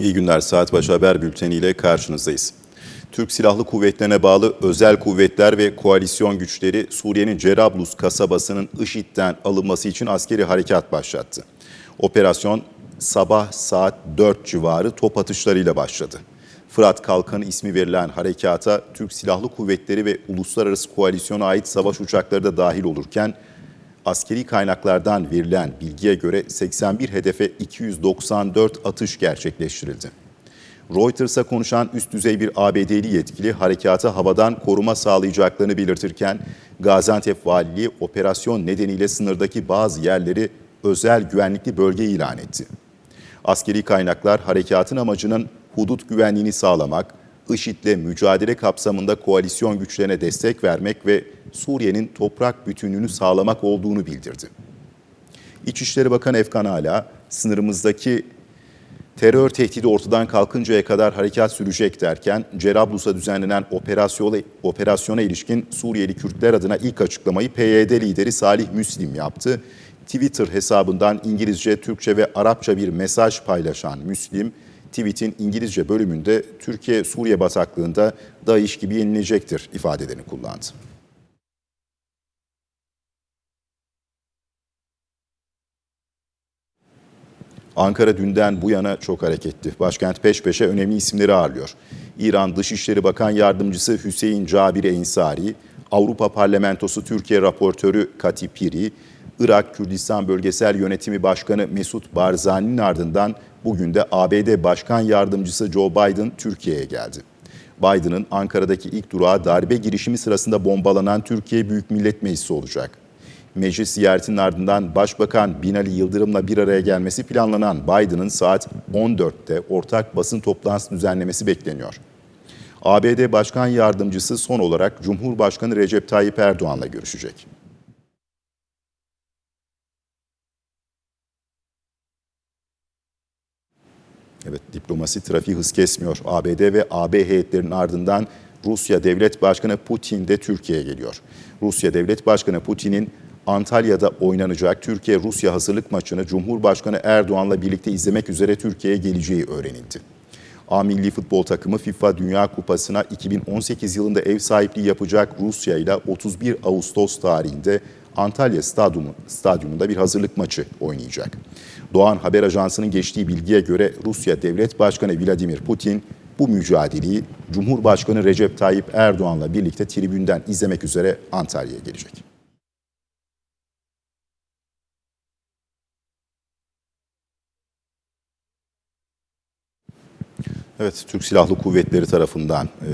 İyi günler. Saat Başı Haber Bülteni ile karşınızdayız. Türk Silahlı Kuvvetlerine bağlı özel kuvvetler ve koalisyon güçleri Suriye'nin Cerablus kasabasının IŞİD'den alınması için askeri harekat başlattı. Operasyon sabah saat 4 civarı top atışlarıyla başladı. Fırat Kalkanı ismi verilen harekata Türk Silahlı Kuvvetleri ve Uluslararası Koalisyona ait savaş uçakları da dahil olurken askeri kaynaklardan verilen bilgiye göre 81 hedefe 294 atış gerçekleştirildi. Reuters'a konuşan üst düzey bir ABD'li yetkili harekata havadan koruma sağlayacaklarını belirtirken Gaziantep Valiliği operasyon nedeniyle sınırdaki bazı yerleri özel güvenlikli bölge ilan etti. Askeri kaynaklar harekatın amacının hudut güvenliğini sağlamak, IŞİD'le mücadele kapsamında koalisyon güçlerine destek vermek ve Suriye'nin toprak bütünlüğünü sağlamak olduğunu bildirdi. İçişleri Bakanı Efkan Ala, sınırımızdaki terör tehdidi ortadan kalkıncaya kadar harekat sürecek derken Cerablus'a düzenlenen operasyona, operasyona ilişkin Suriyeli Kürtler adına ilk açıklamayı PYD lideri Salih Müslim yaptı. Twitter hesabından İngilizce, Türkçe ve Arapça bir mesaj paylaşan Müslim, tweet'in İngilizce bölümünde Türkiye Suriye bataklığında DAEŞ gibi yenilecektir ifadelerini kullandı. Ankara dünden bu yana çok hareketli. Başkent peş peşe önemli isimleri ağırlıyor. İran Dışişleri Bakan Yardımcısı Hüseyin Cabir Ensari, Avrupa Parlamentosu Türkiye raportörü Kati Piri, Irak Kürdistan Bölgesel Yönetimi Başkanı Mesut Barzani'nin ardından bugün de ABD Başkan Yardımcısı Joe Biden Türkiye'ye geldi. Biden'ın Ankara'daki ilk durağı darbe girişimi sırasında bombalanan Türkiye Büyük Millet Meclisi olacak. Meclis ziyaretinin ardından Başbakan Binali Yıldırım'la bir araya gelmesi planlanan Biden'ın saat 14'te ortak basın toplantısı düzenlemesi bekleniyor. ABD Başkan Yardımcısı son olarak Cumhurbaşkanı Recep Tayyip Erdoğan'la görüşecek. Evet, diplomasi trafiği hız kesmiyor. ABD ve AB heyetlerinin ardından Rusya Devlet Başkanı Putin de Türkiye'ye geliyor. Rusya Devlet Başkanı Putin'in Antalya'da oynanacak Türkiye-Rusya hazırlık maçını Cumhurbaşkanı Erdoğan'la birlikte izlemek üzere Türkiye'ye geleceği öğrenildi. A milli futbol takımı FIFA Dünya Kupası'na 2018 yılında ev sahipliği yapacak Rusya ile 31 Ağustos tarihinde Antalya Stadyumu, Stadyumunda bir hazırlık maçı oynayacak. Doğan Haber Ajansı'nın geçtiği bilgiye göre Rusya Devlet Başkanı Vladimir Putin bu mücadeleyi Cumhurbaşkanı Recep Tayyip Erdoğan'la birlikte tribünden izlemek üzere Antalya'ya gelecek. Evet, Türk Silahlı Kuvvetleri tarafından e,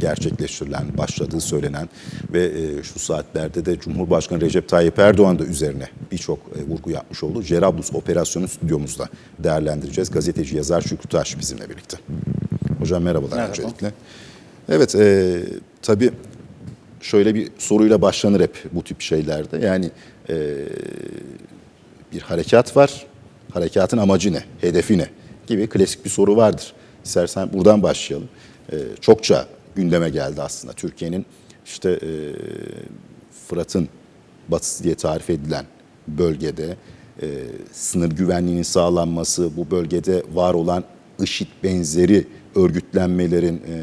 gerçekleştirilen, başladığı söylenen ve e, şu saatlerde de Cumhurbaşkanı Recep Tayyip Erdoğan da üzerine birçok e, vurgu yapmış oldu. Cerablus operasyonu stüdyomuzda değerlendireceğiz. Gazeteci yazar Şükrü Taş bizimle birlikte. Hocam merhabalar Merhaba. öncelikle. Evet, e, tabii şöyle bir soruyla başlanır hep bu tip şeylerde. Yani e, bir harekat var, harekatın amacı ne, hedefi ne gibi klasik bir soru vardır. İstersen buradan başlayalım. Ee, çokça gündeme geldi aslında Türkiye'nin işte e, Fırat'ın batısı diye tarif edilen bölgede e, sınır güvenliğinin sağlanması, bu bölgede var olan IŞİD benzeri örgütlenmelerin e,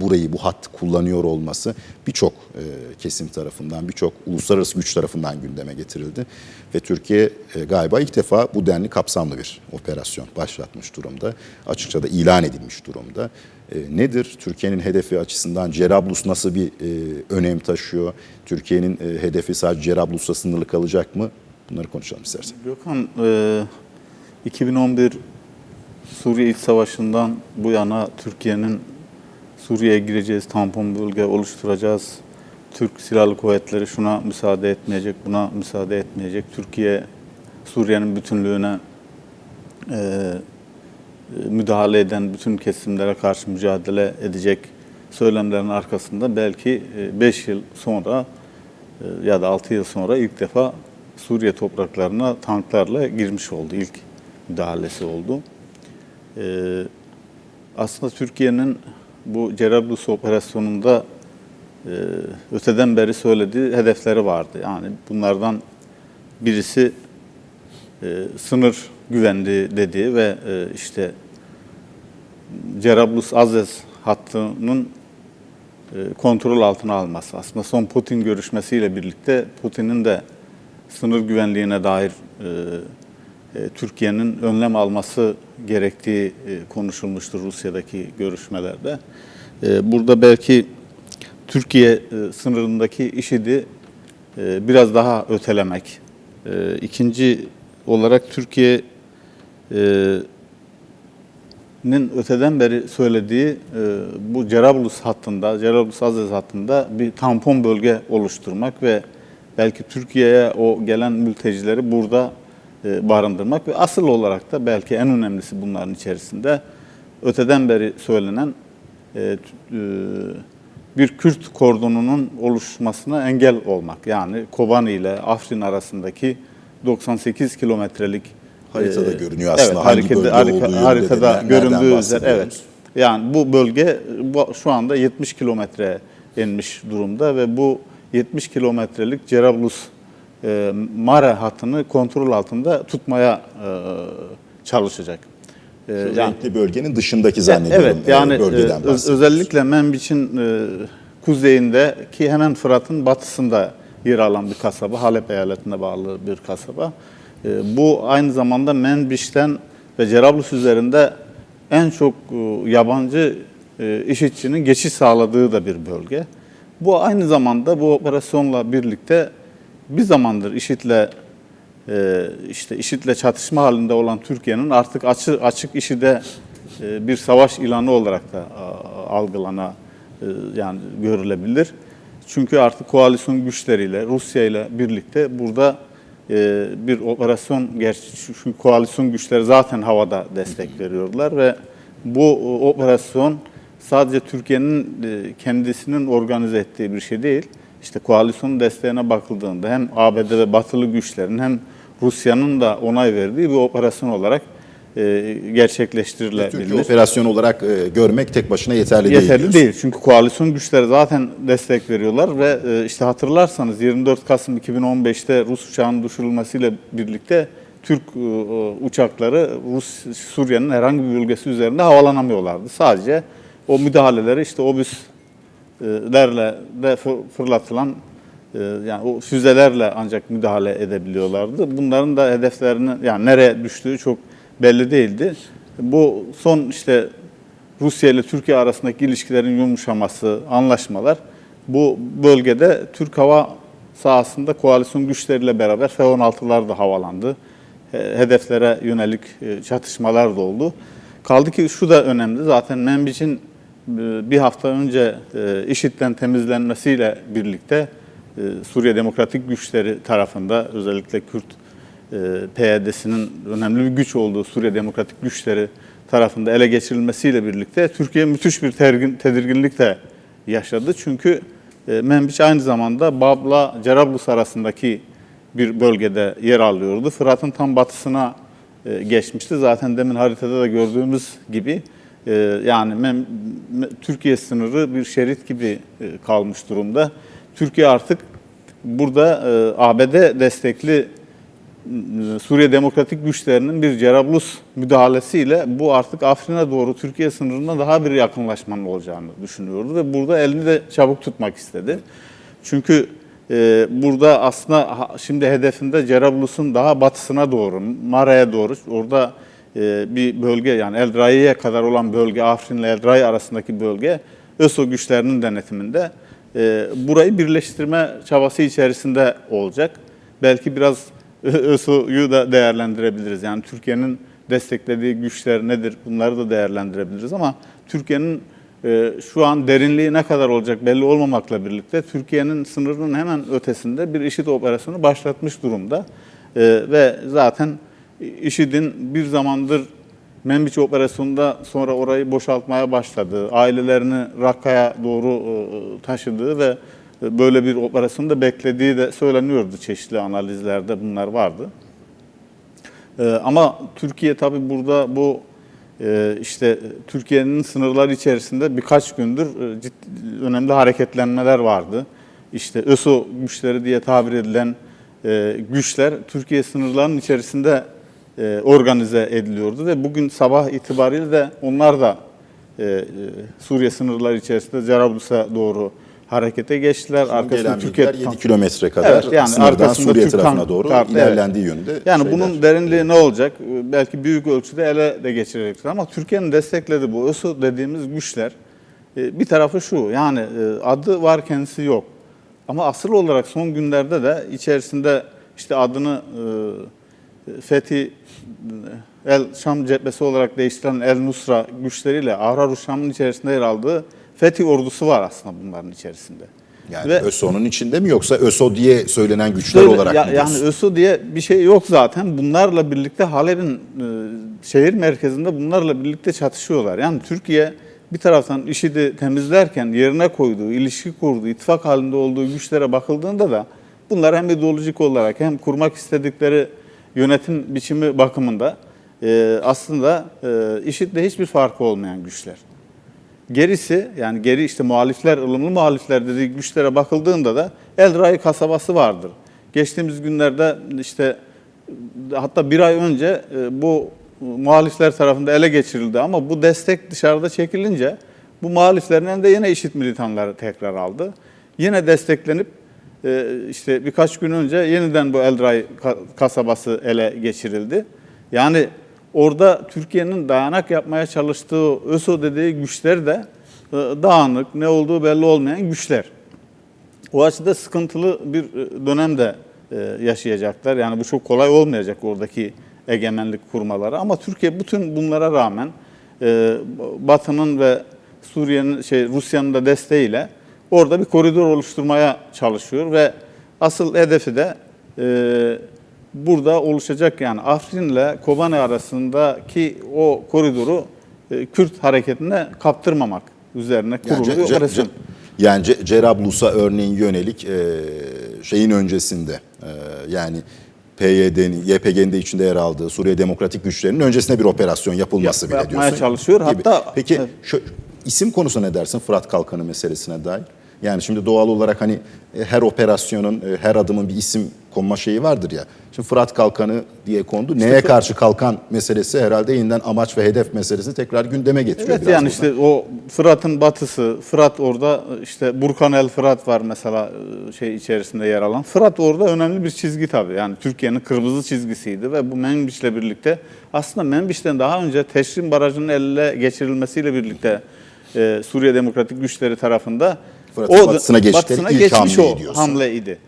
burayı, bu hattı kullanıyor olması birçok e, kesim tarafından, birçok uluslararası güç tarafından gündeme getirildi. Ve Türkiye e, galiba ilk defa bu denli kapsamlı bir operasyon başlatmış durumda. Açıkça da ilan edilmiş durumda. E, nedir? Türkiye'nin hedefi açısından Cerablus nasıl bir e, önem taşıyor? Türkiye'nin e, hedefi sadece Cerablus'la sınırlı kalacak mı? Bunları konuşalım istersen. Gökhan, e, 2011 Suriye İç Savaşı'ndan bu yana Türkiye'nin Suriye'ye gireceğiz, tampon bölge oluşturacağız. Türk Silahlı Kuvvetleri şuna müsaade etmeyecek, buna müsaade etmeyecek. Türkiye Suriye'nin bütünlüğüne e, e, müdahale eden bütün kesimlere karşı mücadele edecek söylemlerin arkasında belki 5 yıl sonra e, ya da 6 yıl sonra ilk defa Suriye topraklarına tanklarla girmiş oldu. İlk müdahalesi oldu. E, aslında Türkiye'nin bu Cerablus operasyonunda e, öteden beri söylediği hedefleri vardı. Yani bunlardan birisi e, sınır güvenliği dediği ve e, işte Cerablus-Azez hattının e, kontrol altına alması. Aslında son Putin görüşmesiyle birlikte Putin'in de sınır güvenliğine dair e, Türkiye'nin önlem alması gerektiği e, konuşulmuştur Rusya'daki görüşmelerde. E, burada belki Türkiye e, sınırındaki IŞİD'i e, biraz daha ötelemek. E, ikinci olarak Türkiye e, nin öteden beri söylediği e, bu Cerablus hattında, Cerablus Azez hattında bir tampon bölge oluşturmak ve belki Türkiye'ye o gelen mültecileri burada e, barındırmak ve asıl olarak da belki en önemlisi bunların içerisinde öteden beri söylenen e, e, bir Kürt kordonunun oluşmasına engel olmak. Yani Kobani ile Afrin arasındaki 98 kilometrelik Haritada e, görünüyor aslında evet, bölge harika- haritada göründüğü üzere evet. Yani bu bölge bu, şu anda 70 kilometre inmiş durumda ve bu 70 kilometrelik Cerablus e, Mare hattını kontrol altında tutmaya e, çalışacak. E, Şu renkli bölgenin dışındaki zannediyorum Evet e, yani e, özellikle Menbiç'in e, kuzeyinde ki hemen Fırat'ın batısında yer alan bir kasaba, Halep eyaletine bağlı bir kasaba. E, bu aynı zamanda Menbiç'ten ve Cerablus üzerinde en çok e, yabancı e, işitçinin geçiş sağladığı da bir bölge. Bu aynı zamanda bu operasyonla birlikte bir zamandır IŞİD'le e, işte IŞİD'le çatışma halinde olan Türkiye'nin artık açık açık IŞİD'e e, bir savaş ilanı olarak da a, algılana e, yani görülebilir. Çünkü artık koalisyon güçleriyle Rusya ile birlikte burada e, bir operasyon gerçi çünkü koalisyon güçleri zaten havada destek veriyorlar ve bu operasyon sadece Türkiye'nin e, kendisinin organize ettiği bir şey değil. İşte koalisyon desteğine bakıldığında hem ABD ve batılı güçlerin hem Rusya'nın da onay verdiği bir operasyon olarak e, gerçekleştirilebilir. Türkiye operasyon olarak e, görmek tek başına yeterli, değil. Yeterli değil. Çünkü koalisyon güçleri zaten destek veriyorlar ve e, işte hatırlarsanız 24 Kasım 2015'te Rus uçağının düşürülmesiyle birlikte Türk e, uçakları Rus Suriye'nin herhangi bir bölgesi üzerinde havalanamıyorlardı. Sadece o müdahaleleri işte obüslerle de fır- fırlatılan e, yani o füzelerle ancak müdahale edebiliyorlardı. Bunların da hedeflerini yani nereye düştüğü çok belli değildi. Bu son işte Rusya ile Türkiye arasındaki ilişkilerin yumuşaması, anlaşmalar bu bölgede Türk hava sahasında koalisyon güçleriyle beraber F-16'lar da havalandı. He- Hedeflere yönelik e, çatışmalar da oldu. Kaldı ki şu da önemli. Zaten Menbiç'in e, bir hafta önce e, IŞİD'den temizlenmesiyle birlikte e, Suriye Demokratik Güçleri tarafında özellikle Kürt e, PYD'sinin önemli bir güç olduğu Suriye Demokratik Güçleri tarafında ele geçirilmesiyle birlikte Türkiye müthiş bir tergin, tedirginlik de yaşadı. Çünkü e, Menbiç aynı zamanda Bab'la Cerablus arasındaki bir bölgede yer alıyordu. Fırat'ın tam batısına e, geçmişti. Zaten demin haritada da gördüğümüz gibi e, yani Mem- Me- Türkiye sınırı bir şerit gibi e, kalmış durumda. Türkiye artık burada e, ABD destekli Suriye Demokratik Güçlerinin bir Cerablus müdahalesiyle bu artık Afrin'e doğru Türkiye sınırına daha bir yakınlaşmanın olacağını düşünüyordu ve burada elini de çabuk tutmak istedi. Çünkü e, burada aslında şimdi hedefinde Cerablus'un daha batısına doğru, Mara'ya doğru orada bir bölge yani El kadar olan bölge, Afrin ile El arasındaki bölge ÖSO güçlerinin denetiminde e, burayı birleştirme çabası içerisinde olacak. Belki biraz ÖSO'yu da değerlendirebiliriz. Yani Türkiye'nin desteklediği güçler nedir bunları da değerlendirebiliriz ama Türkiye'nin e, şu an derinliği ne kadar olacak belli olmamakla birlikte Türkiye'nin sınırının hemen ötesinde bir IŞİD operasyonu başlatmış durumda. E, ve zaten IŞİD'in bir zamandır Menbiç operasyonunda sonra orayı boşaltmaya başladığı, ailelerini Rakka'ya doğru e, taşıdığı ve e, böyle bir operasyonu da beklediği de söyleniyordu. Çeşitli analizlerde bunlar vardı. Ama Türkiye tabii burada bu e, işte Türkiye'nin sınırları içerisinde birkaç gündür e, ciddi, önemli hareketlenmeler vardı. İşte ÖSO güçleri diye tabir edilen e, güçler Türkiye sınırlarının içerisinde e, organize ediliyordu ve bugün sabah itibariyle de onlar da e, e, Suriye sınırları içerisinde Cerablus'a doğru harekete geçtiler. Son Arkasında Türkiye bilgiler 7 tank- kilometre kadar Evet, yani arkasında Suriye Türk tarafına doğru kartı, ilerlendiği yönünde Yani şeyler. bunun derinliği ne olacak? Belki büyük ölçüde ele de geçirecektir. Ama Türkiye'nin desteklediği bu ÖSO dediğimiz güçler e, bir tarafı şu yani e, adı var kendisi yok. Ama asıl olarak son günlerde de içerisinde işte adını e, Fethi e, El Şam cephesi olarak değiştiren El Nusra güçleriyle Ahrar Şam'ın içerisinde yer aldığı Fethi ordusu var aslında bunların içerisinde. Yani Ve- ÖSO'nun içinde mi yoksa ÖSO diye söylenen güçler Söyle- olarak ya- mı Yani? ÖSO diye bir şey yok zaten. Bunlarla birlikte Halep'in e, şehir merkezinde bunlarla birlikte çatışıyorlar. Yani Türkiye bir taraftan IŞİD'i temizlerken yerine koyduğu, ilişki kurduğu, ittifak halinde olduğu güçlere bakıldığında da bunlar hem ideolojik olarak hem kurmak istedikleri yönetim biçimi bakımında e, aslında e, IŞİD'le hiçbir farkı olmayan güçler. Gerisi yani geri işte muhalifler, ılımlı muhalifler dediği güçlere bakıldığında da El Ray kasabası vardır. Geçtiğimiz günlerde işte hatta bir ay önce e, bu muhalifler tarafında ele geçirildi ama bu destek dışarıda çekilince bu muhaliflerin elinde yine işit militanları tekrar aldı. Yine desteklenip işte birkaç gün önce yeniden bu El Ray ka- kasabası ele geçirildi. Yani orada Türkiye'nin dayanak yapmaya çalıştığı ÖSO dediği güçler de e, dağınık, ne olduğu belli olmayan güçler. O açıda sıkıntılı bir e, dönem de e, yaşayacaklar. Yani bu çok kolay olmayacak oradaki egemenlik kurmaları. Ama Türkiye bütün bunlara rağmen Batı'nın ve Suriye'nin şey Rusya'nın da desteğiyle orada bir koridor oluşturmaya çalışıyor ve asıl hedefi de e, burada oluşacak yani Afrin ile Kobane arasındaki o koridoru e, Kürt hareketine kaptırmamak üzerine Yani, kurulu Ce- bir operasyon. Yani Ce- Cerablus'a örneğin yönelik e, şeyin öncesinde e, yani PYD'nin, YPG'nin de içinde yer aldığı Suriye Demokratik Güçlerinin öncesinde bir operasyon yapılması Yap- bile yapmaya diyorsun. çalışıyor. gibi. Hatta- Peki Evet. şu isim konusu ne dersin Fırat Kalkanı meselesine dair? Yani şimdi doğal olarak hani e, her operasyonun, e, her adımın bir isim konma şeyi vardır ya. Şimdi Fırat Kalkanı diye kondu. Neye karşı kalkan meselesi herhalde yeniden amaç ve hedef meselesi tekrar gündeme getiriyor Evet biraz yani burada. işte o Fırat'ın batısı, Fırat orada işte Burkan el Fırat var mesela e, şey içerisinde yer alan. Fırat orada önemli bir çizgi tabii. Yani Türkiye'nin kırmızı çizgisiydi ve bu Menbiş'le birlikte aslında Menbiş'ten daha önce Teşrin Barajı'nın elle geçirilmesiyle birlikte e, Suriye Demokratik Güçleri tarafında Fırat'ın batısına geçtikleri ilk geçmiş o diyorsun. hamleydi.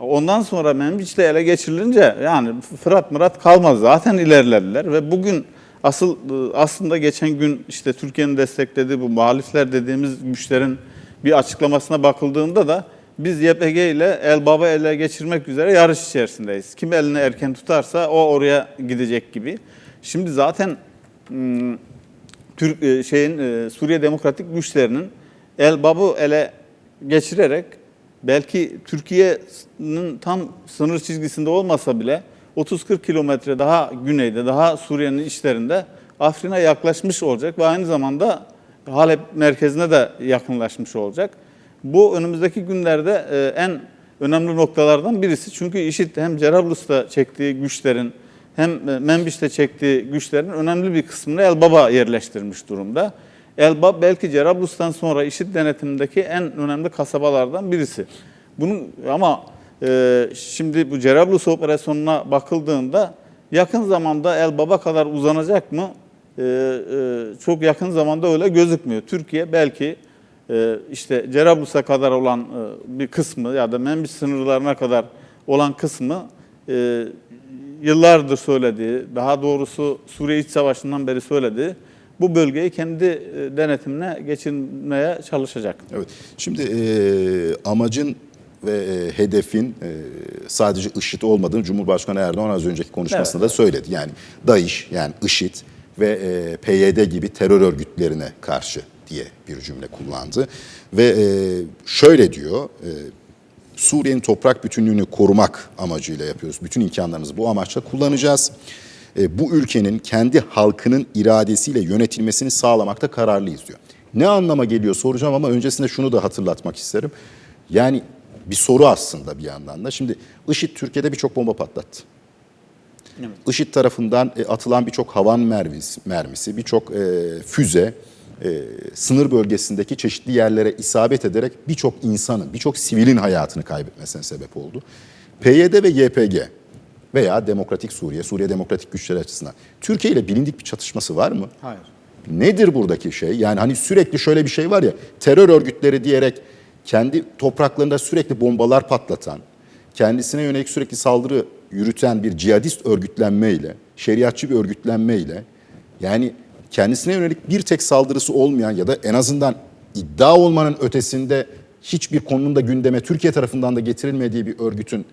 Ondan sonra Menbiç'le ele geçirilince yani Fırat Murat kalmaz. Zaten ilerlediler ve bugün asıl aslında geçen gün işte Türkiye'nin desteklediği bu muhalifler dediğimiz güçlerin bir açıklamasına bakıldığında da biz YPG ile El Baba ele geçirmek üzere yarış içerisindeyiz. Kim elini erken tutarsa o oraya gidecek gibi. Şimdi zaten hmm, Türk e, şeyin e, Suriye Demokratik Güçlerinin El Bab'ı ele geçirerek belki Türkiye'nin tam sınır çizgisinde olmasa bile 30-40 kilometre daha güneyde, daha Suriye'nin içlerinde Afrin'e yaklaşmış olacak ve aynı zamanda Halep merkezine de yakınlaşmış olacak. Bu önümüzdeki günlerde e, en önemli noktalardan birisi. Çünkü IŞİD hem Cerablus'ta çektiği güçlerin hem e, Menbiş'te çektiği güçlerin önemli bir kısmını Elbaba yerleştirmiş durumda. Elbab belki Cerablus'tan sonra IŞİD denetimindeki en önemli kasabalardan birisi. Bunun ama e, şimdi bu Cerablus operasyonuna bakıldığında yakın zamanda Elbaba kadar uzanacak mı? E, e, çok yakın zamanda öyle gözükmüyor. Türkiye belki e, işte Cerablus'a kadar olan e, bir kısmı ya da Menbiş sınırlarına kadar olan kısmı e, yıllardır söylediği, daha doğrusu Suriye İç Savaşı'ndan beri söylediği bu bölgeyi kendi e, denetimine geçirmeye çalışacak. Evet. Şimdi e, amacın ve e, hedefin e, sadece IŞİD olmadığını Cumhurbaşkanı Erdoğan az önceki konuşmasında da söyledi. Yani DAEŞ yani IŞİD ve e, PYD gibi terör örgütlerine karşı diye bir cümle kullandı. Ve e, şöyle diyor, e, Suriye'nin toprak bütünlüğünü korumak amacıyla yapıyoruz. Bütün imkanlarımızı bu amaçla kullanacağız. E, bu ülkenin kendi halkının iradesiyle yönetilmesini sağlamakta kararlıyız diyor. Ne anlama geliyor soracağım ama öncesinde şunu da hatırlatmak isterim. Yani bir soru aslında bir yandan da. Şimdi IŞİD Türkiye'de birçok bomba patlattı. IŞİD tarafından e, atılan birçok havan mermisi, mermisi birçok e, füze e, sınır bölgesindeki çeşitli yerlere isabet ederek birçok insanın, birçok sivilin hayatını kaybetmesine sebep oldu. PYD ve YPG veya Demokratik Suriye, Suriye Demokratik Güçleri açısından Türkiye ile bilindik bir çatışması var mı? Hayır. Nedir buradaki şey? Yani hani sürekli şöyle bir şey var ya, terör örgütleri diyerek kendi topraklarında sürekli bombalar patlatan, kendisine yönelik sürekli saldırı yürüten bir cihadist örgütlenmeyle, şeriatçı bir örgütlenmeyle, yani kendisine yönelik bir tek saldırısı olmayan ya da en azından iddia olmanın ötesinde hiçbir konunun da gündeme Türkiye tarafından da getirilmediği bir örgütün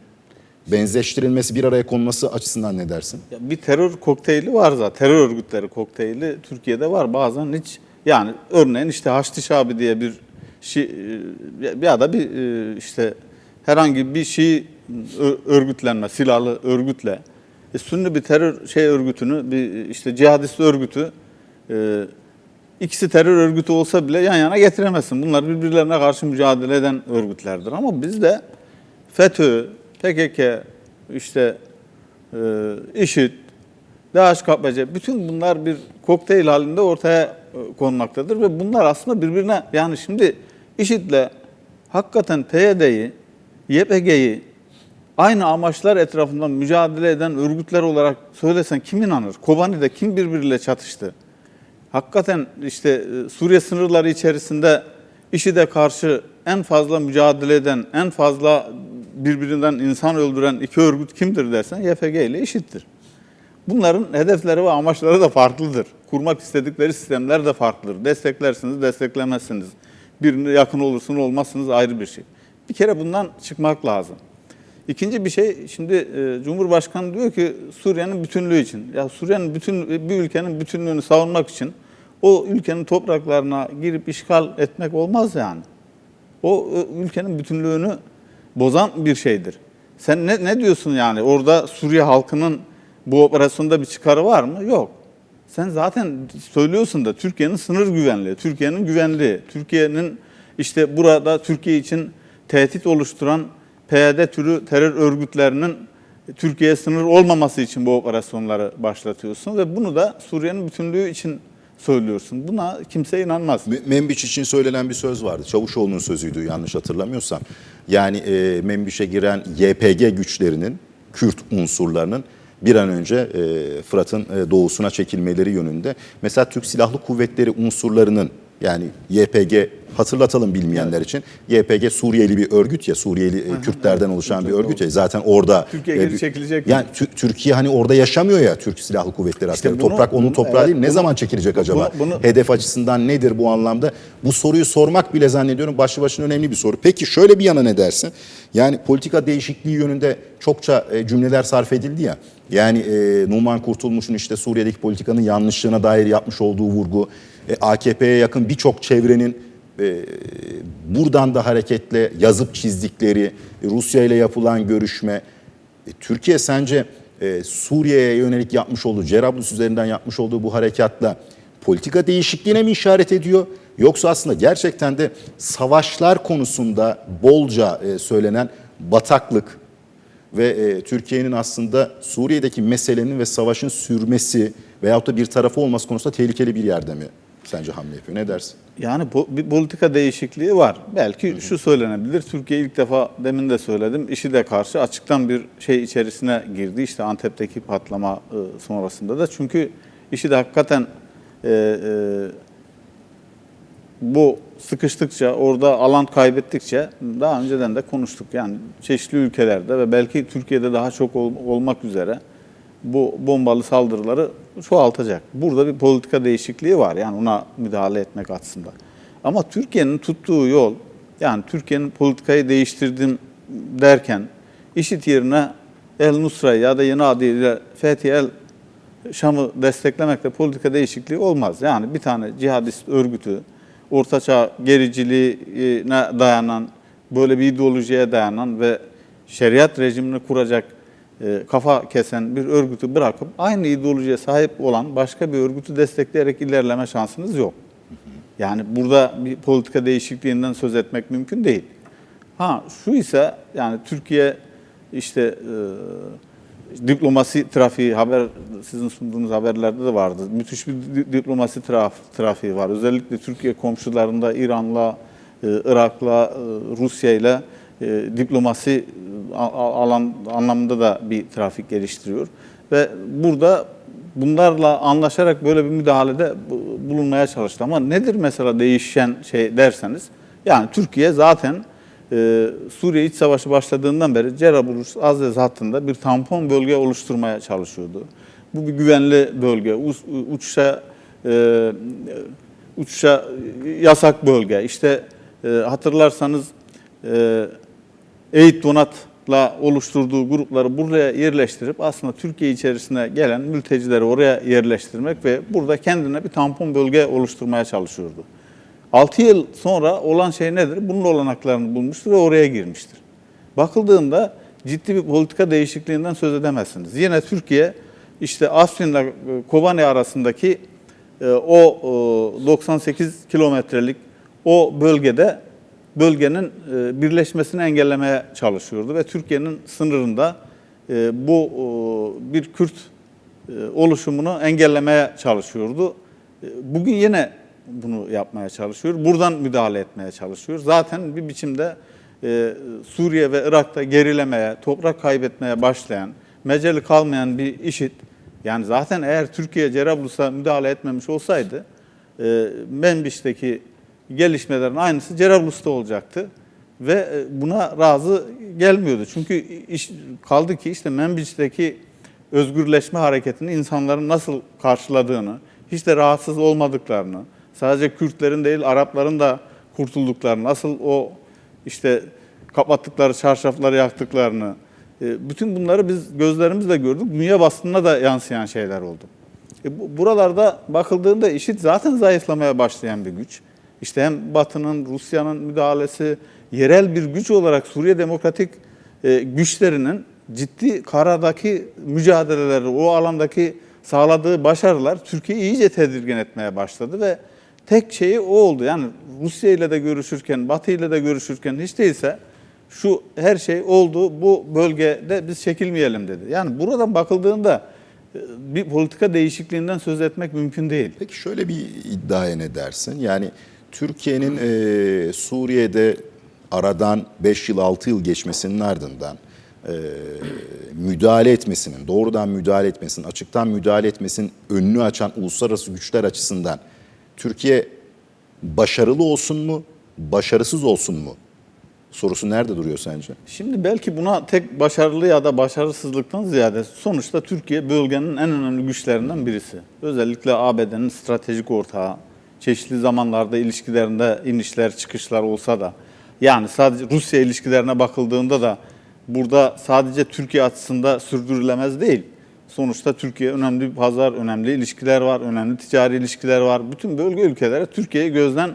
benzeştirilmesi, bir araya konması açısından ne dersin? Ya bir terör kokteyli var zaten. Terör örgütleri kokteyli Türkiye'de var. Bazen hiç yani örneğin işte Haçlı Şabi diye bir şey ya da bir e, işte herhangi bir şey örgütlenme, silahlı örgütle e, Sünni bir terör şey örgütünü bir işte cihadist örgütü e, ikisi terör örgütü olsa bile yan yana getiremezsin. Bunlar birbirlerine karşı mücadele eden örgütlerdir. Ama bizde FETÖ, PKK, işte e, IŞİD, DHKPC bütün bunlar bir kokteyl halinde ortaya e, konmaktadır ve bunlar aslında birbirine yani şimdi IŞİD'le hakikaten PYD'yi, YPG'yi aynı amaçlar etrafından mücadele eden örgütler olarak söylesen kim inanır? Kobani'de kim birbiriyle çatıştı? Hakikaten işte e, Suriye sınırları içerisinde IŞİD'e karşı en fazla mücadele eden, en fazla birbirinden insan öldüren iki örgüt kimdir dersen YPG ile IŞİD'dir. Bunların hedefleri ve amaçları da farklıdır. Kurmak istedikleri sistemler de farklıdır. Desteklersiniz, desteklemezsiniz. Birine yakın olursunuz, olmazsınız ayrı bir şey. Bir kere bundan çıkmak lazım. İkinci bir şey, şimdi e, Cumhurbaşkanı diyor ki Suriye'nin bütünlüğü için. Ya Suriye'nin bütün bir ülkenin bütünlüğünü savunmak için o ülkenin topraklarına girip işgal etmek olmaz yani. O e, ülkenin bütünlüğünü bozan bir şeydir. Sen ne, ne diyorsun yani? Orada Suriye halkının bu operasyonda bir çıkarı var mı? Yok. Sen zaten söylüyorsun da Türkiye'nin sınır güvenliği, Türkiye'nin güvenliği, Türkiye'nin işte burada Türkiye için tehdit oluşturan PYD türü terör örgütlerinin Türkiye'ye sınır olmaması için bu operasyonları başlatıyorsun ve bunu da Suriye'nin bütünlüğü için söylüyorsun. Buna kimse inanmaz. Me- Membiç için söylenen bir söz vardı. Çavuşoğlu'nun sözüydü yanlış hatırlamıyorsam. Yani e, Membiç'e giren YPG güçlerinin, Kürt unsurlarının bir an önce e, Fırat'ın e, doğusuna çekilmeleri yönünde. Mesela Türk Silahlı Kuvvetleri unsurlarının yani YPG hatırlatalım bilmeyenler için. YPG Suriyeli bir örgüt ya Suriyeli e, Kürtlerden oluşan bir örgüt ya zaten orada Türkiye e, geri bir- çekilecek Yani Tü- Türkiye hani orada yaşamıyor ya Türk Silahlı Kuvvetleri askeri. bunu- Toprak onun toprağı evet, değil. Ne bunu- zaman çekilecek acaba? bunu- bunu- hedef açısından nedir bu anlamda? Bu soruyu sormak bile zannediyorum başlı başına önemli bir soru. Peki şöyle bir yana ne dersin? Yani politika değişikliği yönünde çokça e, cümleler sarf edildi ya. Yani e, Numan Kurtulmuş'un işte Suriye'deki politikanın yanlışlığına dair yapmış olduğu vurgu, e, AKP'ye yakın birçok çevrenin e, buradan da hareketle yazıp çizdikleri, Rusya ile yapılan görüşme, e, Türkiye sence e, Suriye'ye yönelik yapmış olduğu, Cerablus üzerinden yapmış olduğu bu harekatla politika değişikliğine mi işaret ediyor? Yoksa aslında gerçekten de savaşlar konusunda bolca e, söylenen bataklık ve Türkiye'nin aslında Suriye'deki meselenin ve savaşın sürmesi veyahut da bir tarafı olması konusunda tehlikeli bir yerde mi sence hamle yapıyor? Ne dersin? Yani po- bir politika değişikliği var. Belki şu söylenebilir. Türkiye ilk defa demin de söyledim. IŞİD'e karşı açıktan bir şey içerisine girdi. İşte Antep'teki patlama e, sonrasında da. Çünkü IŞİD hakikaten e, e, bu sıkıştıkça, orada alan kaybettikçe daha önceden de konuştuk. Yani çeşitli ülkelerde ve belki Türkiye'de daha çok ol- olmak üzere bu bombalı saldırıları çoğaltacak. Burada bir politika değişikliği var yani ona müdahale etmek açısından. Ama Türkiye'nin tuttuğu yol yani Türkiye'nin politikayı değiştirdim derken IŞİD yerine El Nusra'yı ya da yeni adıyla Fethi El Şam'ı desteklemekle politika değişikliği olmaz. Yani bir tane cihadist örgütü, ortaçağ gericiliğine dayanan, böyle bir ideolojiye dayanan ve şeriat rejimini kuracak e, kafa kesen bir örgütü bırakıp aynı ideolojiye sahip olan başka bir örgütü destekleyerek ilerleme şansınız yok. Yani burada bir politika değişikliğinden söz etmek mümkün değil. Ha şu ise yani Türkiye işte e, diplomasi trafiği haber sizin sunduğunuz haberlerde de vardı. Müthiş bir di- diplomasi traf, trafiği var. Özellikle Türkiye komşularında İran'la, e, Irak'la, e, Rusya'yla e, diplomasi e, alan anlamında da bir trafik geliştiriyor ve burada bunlarla anlaşarak böyle bir müdahalede bu- bulunmaya çalıştı. Ama nedir mesela değişen şey derseniz yani Türkiye zaten ee, Suriye İç Savaşı başladığından beri Cerablus'un Azez hattında bir tampon bölge oluşturmaya çalışıyordu. Bu bir güvenli bölge, uç- uçuşa e, uçuşa yasak bölge. İşte e, hatırlarsanız e, Eğit Donat'la oluşturduğu grupları buraya yerleştirip aslında Türkiye içerisine gelen mültecileri oraya yerleştirmek ve burada kendine bir tampon bölge oluşturmaya çalışıyordu. 6 yıl sonra olan şey nedir? Bunun olanaklarını bulmuştur ve oraya girmiştir. Bakıldığında ciddi bir politika değişikliğinden söz edemezsiniz. Yine Türkiye işte Afrin ile Kobane arasındaki e, o e, 98 kilometrelik o bölgede bölgenin e, birleşmesini engellemeye çalışıyordu ve Türkiye'nin sınırında e, bu bir Kürt e, oluşumunu engellemeye çalışıyordu. Bugün yine bunu yapmaya çalışıyor. Buradan müdahale etmeye çalışıyor. Zaten bir biçimde Suriye ve Irak'ta gerilemeye, toprak kaybetmeye başlayan, meceli kalmayan bir işit. Yani zaten eğer Türkiye Cerablus'a müdahale etmemiş olsaydı e, Menbiş'teki gelişmelerin aynısı Cerablus'ta olacaktı ve e, buna razı gelmiyordu. Çünkü iş kaldı ki işte Menbiş'teki özgürleşme hareketini insanların nasıl karşıladığını, hiç de rahatsız olmadıklarını, sadece Kürtlerin değil Arapların da kurtulduklarını, nasıl o işte kapattıkları çarşafları yaktıklarını, e, bütün bunları biz gözlerimizle gördük. Dünya basınına da yansıyan şeyler oldu. E, bu- buralarda bakıldığında işit zaten zayıflamaya başlayan bir güç. İşte hem Batı'nın, Rusya'nın müdahalesi, yerel bir güç olarak Suriye Demokratik e, güçlerinin ciddi karadaki mücadeleleri, o alandaki sağladığı başarılar Türkiye'yi iyice tedirgin etmeye başladı ve tek şeyi o oldu. Yani Rusya ile de görüşürken, Batı ile de görüşürken hiç değilse şu her şey oldu, bu bölgede biz çekilmeyelim dedi. Yani buradan bakıldığında e, bir politika değişikliğinden söz etmek mümkün değil. Peki şöyle bir iddiaya ne dersin? Yani Türkiye'nin e, Suriye'de aradan 5 yıl 6 yıl geçmesinin ardından e, müdahale etmesinin, doğrudan müdahale etmesinin, açıktan müdahale etmesinin önünü açan uluslararası güçler açısından Türkiye başarılı olsun mu, başarısız olsun mu? Sorusu nerede duruyor sence? Şimdi belki buna tek başarılı ya da başarısızlıktan ziyade sonuçta Türkiye bölgenin en önemli güçlerinden birisi. Özellikle ABD'nin stratejik ortağı, çeşitli zamanlarda ilişkilerinde inişler çıkışlar olsa da yani sadece Rusya ilişkilerine bakıldığında da burada sadece Türkiye açısında sürdürülemez değil. Sonuçta Türkiye önemli bir pazar, önemli ilişkiler var, önemli ticari ilişkiler var. Bütün bölge ülkeleri Türkiye'yi gözden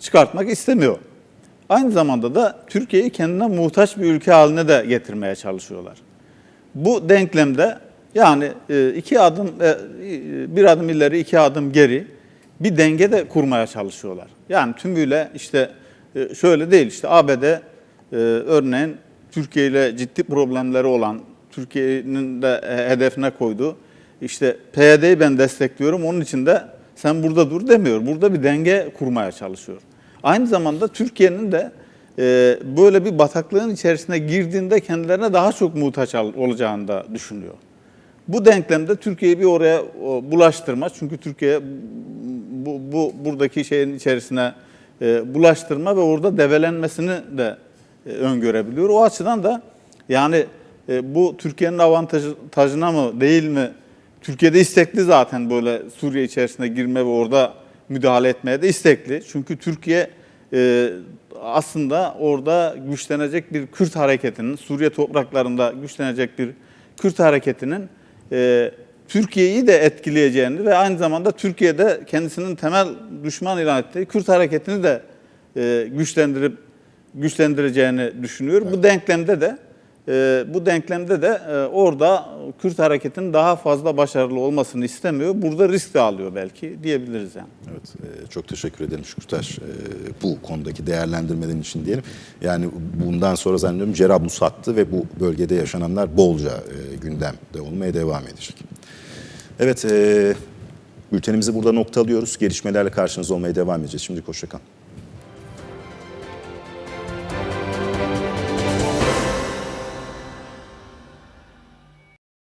çıkartmak istemiyor. Aynı zamanda da Türkiye'yi kendine muhtaç bir ülke haline de getirmeye çalışıyorlar. Bu denklemde yani e, iki adım, e, bir adım ileri iki adım geri bir denge de kurmaya çalışıyorlar. Yani tümüyle işte e, şöyle değil işte ABD e, örneğin Türkiye ile ciddi problemleri olan Türkiye'nin de e, hedefine koyduğu işte PYD'yi ben destekliyorum onun için de sen burada dur demiyor. Burada bir denge kurmaya çalışıyor. Aynı zamanda Türkiye'nin de e, böyle bir bataklığın içerisine girdiğinde kendilerine daha çok muhtaç olacağını da düşünüyor. Bu denklemde Türkiye'yi bir oraya bulaştırma çünkü Türkiye bu, bu buradaki şeyin içerisine e, bulaştırma ve orada develenmesini de e, öngörebiliyor. O açıdan da yani e, bu Türkiye'nin avantajına mı değil mi? Türkiye'de istekli zaten böyle Suriye içerisine girme ve orada müdahale etmeye de istekli. Çünkü Türkiye aslında orada güçlenecek bir Kürt hareketinin, Suriye topraklarında güçlenecek bir Kürt hareketinin e, Türkiye'yi de etkileyeceğini ve aynı zamanda Türkiye'de kendisinin temel düşman ilan ettiği Kürt hareketini de e, güçlendirip güçlendireceğini düşünüyor. Bu denklemde de e, bu denklemde de e, orada Kürt hareketinin daha fazla başarılı olmasını istemiyor. Burada risk de alıyor belki diyebiliriz yani. Evet. E, çok teşekkür ederim Şükürtaş e, bu konudaki değerlendirmelerin için diyelim. Yani bundan sonra zannediyorum Cerablus hattı ve bu bölgede yaşananlar bolca e, gündemde olmaya devam edecek. Evet, e, bültenimizi burada noktalıyoruz. Gelişmelerle karşınızda olmaya devam edeceğiz. Şimdi hoşçakalın.